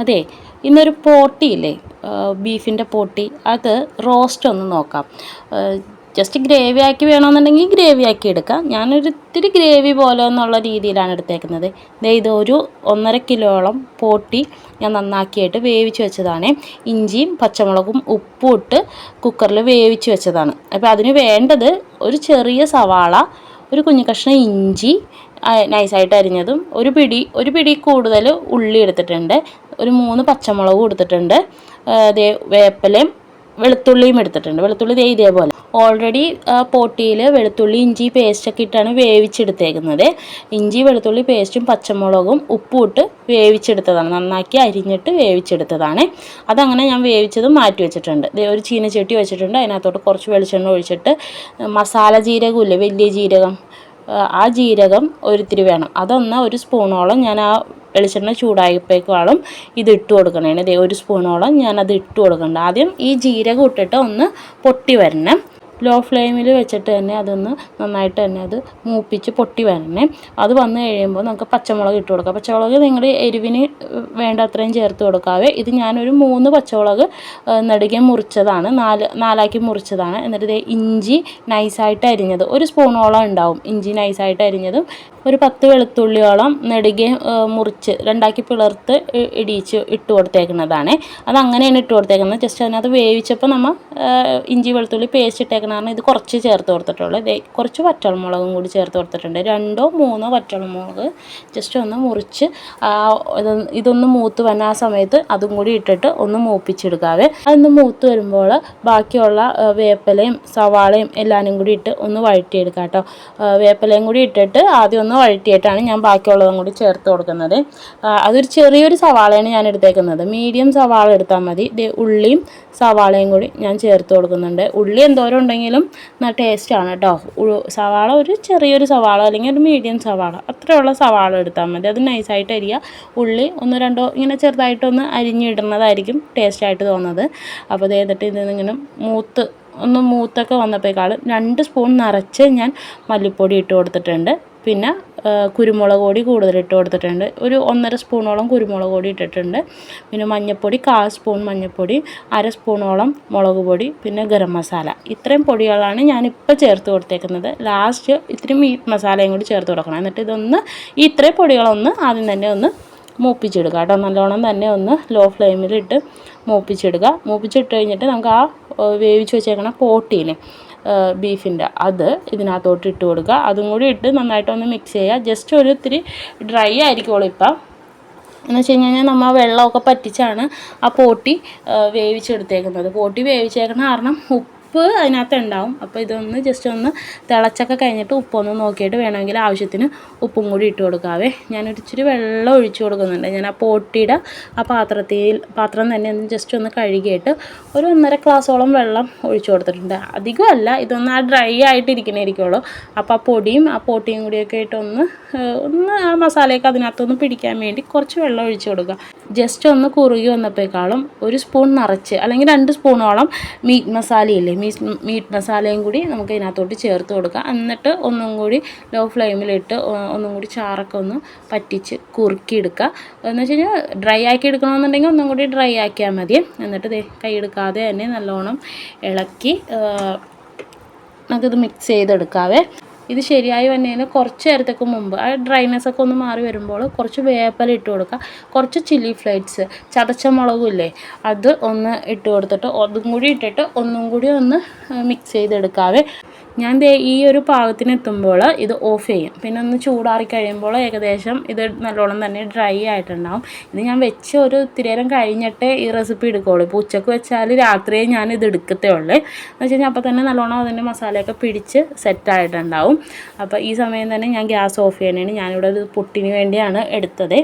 അതെ ഇന്നൊരു പോട്ടിയില്ലേ ബീഫിന്റെ പോട്ടി. അത് റോസ്റ്റ് ഒന്ന് നോക്കാം. ജസ്റ്റ് ഗ്രേവി ആക്കി വേണമെന്നുണ്ടെങ്കിൽ ഗ്രേവി ആക്കി എടുക്കാം. ഞാനൊരു ഇത്തിരി ഗ്രേവി പോലെ എന്നുള്ള രീതിയിലാണ് എടുത്തേക്കുന്നത്. ദേ ഇത് ഒരു ഒന്നര കിലോളം പോട്ടി ഞാൻ നന്നാക്കിയിട്ട് വേവിച്ച് വെച്ചതാണ്. ഇഞ്ചിയും പച്ചമുളകും ഉപ്പും ഇട്ട് കുക്കറിൽ വേവിച്ച് വെച്ചതാണ്. അപ്പോൾ അതിന് വേണ്ടത് ഒരു ചെറിയ സവാള ഒരു കുഞ്ഞു കഷ്ണം ഇഞ്ചി നൈസായിട്ട് അരിഞ്ഞതും ഒരു പിടി ഒരു പിടി കൂടുതൽ ഉള്ളി എടുത്തിട്ടുണ്ട്. ഒരു മൂന്ന് പച്ചമുളകും കൊടുത്തിട്ടുണ്ട്. ദേ വേപ്പിലയും വെളുത്തുള്ളിയും എടുത്തിട്ടുണ്ട്. വെളുത്തുള്ളി ദേ ഇതേപോലെ. ഓൾറെഡി പോട്ടിയിൽ വെളുത്തുള്ളി ഇഞ്ചി പേസ്റ്റൊക്കെ ഇട്ടാണ് വേവിച്ചെടുത്തേക്കുന്നത്. ഇഞ്ചി വെളുത്തുള്ളി പേസ്റ്റും പച്ചമുളകും ഉപ്പും ഇട്ട് വേവിച്ചെടുത്തതാണ്. നന്നാക്കി അരിഞ്ഞിട്ട് വേവിച്ചെടുത്തതാണ്. അതങ്ങനെ ഞാൻ വേവിച്ചത് മാറ്റി വെച്ചിട്ടുണ്ട്. ഒരു ചീനച്ചട്ടി വെച്ചിട്ടുണ്ട്. അതിനകത്തോട്ട് കുറച്ച് വെളിച്ചെണ്ണ ഒഴിച്ചിട്ട് മസാല ജീരകമില്ലേ വലിയ ജീരകം ആ ജീരകം ഒരിത്തിരി വേണം. അതൊന്ന് ഒരു സ്പൂണോളം ഞാൻ ആ വെളിച്ചെണ്ണ ചൂടായപ്പോഴേക്കാളും ഇത് ഇട്ട് കൊടുക്കണേ ഒരു സ്പൂണോളം ഞാനത് ഇട്ട് കൊടുക്കണ്ട. ആദ്യം ഈ ജീരകം ഇട്ടിട്ട് ഒന്ന് പൊട്ടി വരണം. ലോ ഫ്ലെയിമിൽ വെച്ചിട്ട് തന്നെ അതൊന്ന് നന്നായിട്ട് തന്നെ അത് മൂപ്പിച്ച് പൊട്ടി വരണേ. അത് വന്നു കഴിയുമ്പോൾ നമുക്ക് പച്ചമുളക് ഇട്ട് കൊടുക്കാം. പച്ചമുളക് നിങ്ങളുടെ എരിവിന് വേണ്ടത്രയും ചേർത്ത് കൊടുക്കാവേ. ഇത് ഞാനൊരു മൂന്ന് പച്ചമുളക് നടുകെ മുറിച്ചതാണ്. നാല് നാലാക്കി മുറിച്ചതാണ്. എന്നിട്ട് ഇഞ്ചി നൈസായിട്ട് അരിഞ്ഞത്. ഒരു സ്പൂണോളം ഉണ്ടാവും ഇഞ്ചി നൈസായിട്ട് അരിഞ്ഞതും. ഒരു പത്ത് വെളുത്തുള്ളിയോളം നെടുകെ മുറിച്ച് രണ്ടാക്കി പിളർത്ത് ഇടിയിച്ച് ഇട്ട് കൊടുത്തേക്കുന്നതാണ്. അത് അങ്ങനെയാണ് ഇട്ട് കൊടുത്തേക്കുന്നത്. ജസ്റ്റ് അതിനകത്ത് വേവിച്ചപ്പോൾ നമ്മൾ ഇഞ്ചി വെളുത്തുള്ളി പേസ്റ്റ് ഇട്ടേക്കണം ഇത് കുറച്ച് ചേർത്ത് കൊടുത്തിട്ടുള്ളൂ ഇത് കുറച്ച് വറ്റൽമുളകും കൂടി ചേർത്ത് കൊടുത്തിട്ടുണ്ട്. രണ്ടോ മൂന്നോ വറ്റൽമുളക് ജസ്റ്റ് ഒന്ന് മുറിച്ച് ഇതൊന്ന് മൂത്ത് വന്ന ആ സമയത്ത് അതും കൂടി ഇട്ടിട്ട് ഒന്ന് മൂപ്പിച്ചെടുക്കാവേ. അതൊന്ന് മൂത്ത് വരുമ്പോൾ ബാക്കിയുള്ള വേപ്പിലയും സവാളയും എല്ലാവരും കൂടി ഇട്ട് ഒന്ന് വഴറ്റിയെടുക്കാം കേട്ടോ. വേപ്പിലയും കൂടി ഇട്ടിട്ട് ആദ്യം ഒന്ന് വഴറ്റിയിട്ടാണ് ഞാൻ ബാക്കിയുള്ളതും കൂടി ചേർത്ത് കൊടുക്കുന്നത്. അതൊരു ചെറിയൊരു സവാളയാണ് ഞാൻ എടുത്തേക്കുന്നത്. മീഡിയം സവാള എടുത്താൽ മതി. ഉള്ളിയും സവാളയും കൂടി ഞാൻ ചേർത്ത് കൊടുക്കുന്നുണ്ട്. ഉള്ളി എന്തോരം ഉണ്ടെങ്കിലും നല്ല ടേസ്റ്റാണ് കേട്ടോ സവാള ഒരു ചെറിയൊരു സവാള അല്ലെങ്കിൽ ഒരു മീഡിയം സവാള. അത്രയുള്ള സവാള എടുത്താൽ മതി. അത് നൈസായിട്ട് അരിയുക ഉള്ളി ഒന്ന് രണ്ടോ ഇങ്ങനെ ചെറുതായിട്ടൊന്ന് അരിഞ്ഞിടുന്നതായിരിക്കും ടേസ്റ്റായിട്ട് തോന്നുന്നത്. അപ്പോൾ ഇത് ചെയ്തിട്ട് ഇതിങ്ങനെ മൂത്ത് ഒന്ന് മൂത്തൊക്കെ വന്നപ്പോഴേക്കാളും രണ്ട് സ്പൂൺ നിറച്ച് ഞാൻ മല്ലിപ്പൊടി ഇട്ട് കൊടുത്തിട്ടുണ്ട്. പിന്നെ കുരുമുളക് പൊടി കൂടുതൽ ഇട്ട് കൊടുത്തിട്ടുണ്ട്. ഒരു ഒന്നര സ്പൂണോളം കുരുമുളക് പൊടി ഇട്ടിട്ടുണ്ട്. പിന്നെ മഞ്ഞൾപ്പൊടി കാൽ സ്പൂൺ മഞ്ഞൾപ്പൊടി അര സ്പൂണോളം മുളക് പൊടി പിന്നെ ഗരം മസാല. ഇത്രയും പൊടികളാണ് ഞാനിപ്പോൾ ചേർത്ത് കൊടുത്തേക്കുന്നത്. ലാസ്റ്റ് ഇത്രയും മീറ്റ് മസാലയും കൂടി ചേർത്ത് കൊടുക്കണം. എന്നിട്ട് ഇതൊന്ന് ഈ ഇത്രയും പൊടികളൊന്ന് ആദ്യം തന്നെ ഒന്ന് മൂപ്പിച്ചെടുക്കുക കേട്ടോ. നല്ലോണം തന്നെ ഒന്ന് ലോ ഫ്ലെയിമിലിട്ട് മൂപ്പിച്ചെടുക്കുക മൂപ്പിച്ചിട്ട് കഴിഞ്ഞിട്ട് നമുക്ക് ആ വേവിച്ച് വെച്ചേക്കണ പോട്ടീനെ ബീഫിന്റെ അത് ഇതിനകത്തോട്ട് ഇട്ട് കൊടുക്കുക. അതും കൂടി ഇട്ട് നന്നായിട്ടൊന്ന് മിക്സ് ചെയ്യുക. ജസ്റ്റ് ഒരു ഇത്തിരി ഡ്രൈ ആയിരിക്കുള്ളൂ ഇപ്പം. എന്ന് വെച്ച് കഴിഞ്ഞാൽ നമ്മൾ വെള്ളമൊക്കെ പറ്റിച്ചാണ് ആ പോട്ടി വേവിച്ചെടുത്തേക്കുന്നത്. പോട്ടി വേവിച്ചേക്കണ കാരണം ഉപ്പ് ഉപ്പ് അതിനകത്ത് ഉണ്ടാവും അപ്പോൾ ഇതൊന്ന് ജസ്റ്റ് ഒന്ന് തിളച്ചൊക്കെ കഴിഞ്ഞിട്ട് ഉപ്പൊന്ന് നോക്കിയിട്ട് വേണമെങ്കിൽ ആവശ്യത്തിന് ഉപ്പും കൂടി ഇട്ട് കൊടുക്കാവേ. ഞാനൊരു ഇച്ചിരി വെള്ളം ഒഴിച്ചു കൊടുക്കുന്നുണ്ട്. ഞാൻ ആ പൊട്ടിയുടെ ആ പാത്രത്തിൽ പാത്രം തന്നെ ഒന്ന് ജസ്റ്റ് ഒന്ന് കഴുകിയിട്ട് ഒരു ഒന്നര ഗ്ലാസോളം വെള്ളം ഒഴിച്ചു കൊടുത്തിട്ടുണ്ട്. അധികമല്ല ഇതൊന്ന് ആ ഡ്രൈ ആയിട്ടിരിക്കണേരിക്കുള്ളൂ അപ്പോൾ ആ പൊടിയും ആ പൊട്ടിയും കൂടിയൊക്കെ ഇട്ടൊന്ന് ഒന്ന് ഒന്ന് ആ മസാലയൊക്കെ അതിനകത്തൊന്ന് പിടിക്കാൻ വേണ്ടി കുറച്ച് വെള്ളം ഒഴിച്ചു കൊടുക്കുക. ജസ്റ്റ് ഒന്ന് കുറുകി വന്നപ്പോഴേക്കാളും ഒരു സ്പൂൺ നിറച്ച് അല്ലെങ്കിൽ രണ്ട് സ്പൂണോളം മീറ്റ് മസാലയില്ലേ മീറ്റ് മീറ്റ് മസാലയും കൂടി നമുക്ക് ഇതിനകത്തോട്ട് ചേർത്ത് കൊടുക്കാം. എന്നിട്ട് ഒന്നും കൂടി ലോ ഫ്ലെയിമിലിട്ട് ഒന്നും കൂടി ചാറൊക്കെ ഒന്ന് പറ്റിച്ച് കുറുക്കിയെടുക്കുക. എന്ന് വെച്ച് കഴിഞ്ഞാൽ ഡ്രൈ ആക്കി എടുക്കണമെന്നുണ്ടെങ്കിൽ ഒന്നും കൂടി ഡ്രൈ ആക്കിയാൽ മതി. എന്നിട്ട് കൈ എടുക്കാതെ തന്നെ നല്ലോണം ഇളക്കി നമുക്കിത് മിക്സ് ചെയ്തെടുക്കാവേ. ഇത് ശരിയായി വന്നതിന് കുറച്ച് നേരത്തേക്ക് മുമ്പ് ആ ഡ്രൈനെസ് ഒക്കെ ഒന്ന് മാറി വരുമ്പോൾ കുറച്ച് വേപ്പല ഇട്ട് കൊടുക്കുക. കുറച്ച് ചില്ലി ഫ്ലേക്സ് ചതച്ച മുളകില്ലേ അത് ഒന്ന് ഇട്ട് കൊടുത്തിട്ട് അതും കൂടി ഇട്ടിട്ട് ഒന്നും കൂടി ഒന്ന് മിക്സ് ചെയ്തെടുക്കാവേ. ഞാൻ ദേ ഈ ഒരു പാകത്തിന് എത്തുമ്പോൾ ഇത് ഓഫ് ചെയ്യും. പിന്നെ ഒന്ന് ചൂടാറി കഴിയുമ്പോൾ ഏകദേശം ഇത് നല്ലോണം തന്നെ ഡ്രൈ ആയിട്ടുണ്ടാവും. ഇത് ഞാൻ വെച്ച് ഒരു ഇത്തിരി നേരം കഴിഞ്ഞിട്ടേ ഈ റെസിപ്പി എടുക്കുകയുള്ളൂ ഇപ്പോൾ ഉച്ചയ്ക്ക് വെച്ചാൽ രാത്രിയേ ഞാൻ ഇത് എടുക്കത്തേ ഉള്ളൂ. എന്ന് വെച്ച് കഴിഞ്ഞാൽ അപ്പോൾ തന്നെ നല്ലോണം അതിന്റെ മസാലയൊക്കെ പിടിച്ച് സെറ്റായിട്ടുണ്ടാവും അപ്പോൾ ഈ സമയം തന്നെ ഞാൻ ഗ്യാസ് ഓഫ് ചെയ്യണേ ഞാനിവിടെ ഒരു പുട്ടിന് വേണ്ടിയാണ് എടുത്തത്.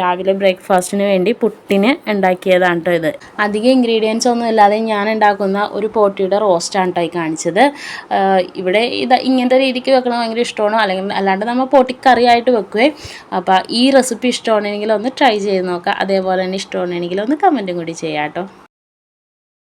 രാവിലെ ബ്രേക്ക്ഫാസ്റ്റിന് വേണ്ടി പുട്ടിന് ഉണ്ടാക്കിയതാണ് ഇത്. അധികം ഇൻഗ്രീഡിയൻസ് ഒന്നും ഇല്ലാതെ ഞാൻ ഉണ്ടാക്കുന്ന ഒരു പോട്ടിയുടെ റോസ്റ്റാണ് കേട്ടോ ഈ കാണിച്ചത്. ഇവിടെ ഇത് ഇങ്ങനത്തെ രീതിക്ക് വെക്കണം ഭയങ്കര ഇഷ്ടമാണോ. അല്ലെങ്കിൽ അല്ലാണ്ട് നമ്മൾ പൊട്ടിക്കറിയായിട്ട് വെക്കുവേ. അപ്പോൾ ഈ റെസിപ്പി ഇഷ്ടമാണെങ്കിൽ ഒന്ന് ട്രൈ ചെയ്ത് നോക്കുക അതേപോലെ തന്നെ ഇഷ്ടമാണെങ്കിൽ ഒന്ന് കമന്റും കൂടി ചെയ്യാം കേട്ടോ.